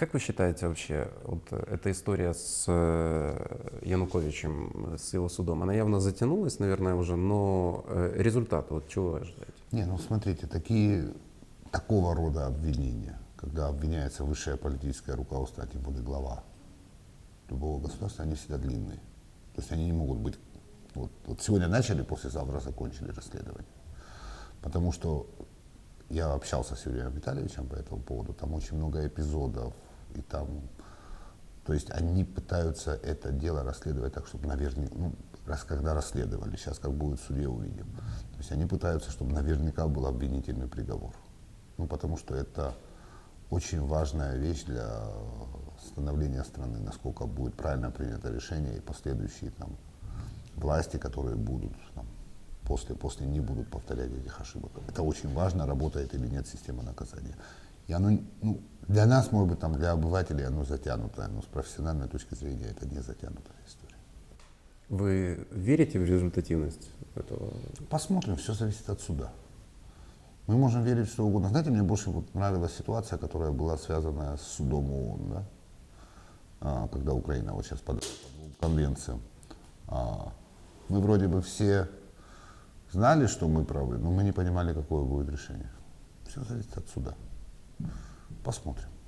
Как вы считаете вообще, вот эта история с э, Януковичем, с его судом, она явно затянулась, наверное, уже, но э, результат, вот чего вы ожидаете? Не, ну смотрите, такие, такого рода обвинения, когда обвиняется высшее политическое руководство, а тем более глава любого государства, они всегда длинные. То есть они не могут быть, вот, вот сегодня начали, послезавтра закончили расследование. Потому что я общался с Юрием Витальевичем по этому поводу, там очень много эпизодов, и там, то есть они пытаются это дело расследовать так, чтобы наверняка, ну, раз когда расследовали, сейчас как будет в суде увидим. То есть они пытаются, чтобы наверняка был обвинительный приговор. Ну, потому что это очень важная вещь для становления страны, насколько будет правильно принято решение и последующие там власти, которые будут там, после, после не будут повторять этих ошибок. Это очень важно, работает или нет система наказания. И оно, ну, для нас, может быть, там, для обывателей оно затянутое, но с профессиональной точки зрения это не затянутая история. Вы верите в результативность этого? Посмотрим, все зависит от суда. Мы можем верить в что угодно. Знаете, мне больше вот нравилась ситуация, которая была связана с судом ООН, да? а, когда Украина вот сейчас под, по конвенциям. А, мы вроде бы все знали, что мы правы, но мы не понимали, какое будет решение. Все зависит от суда. Посмотрим.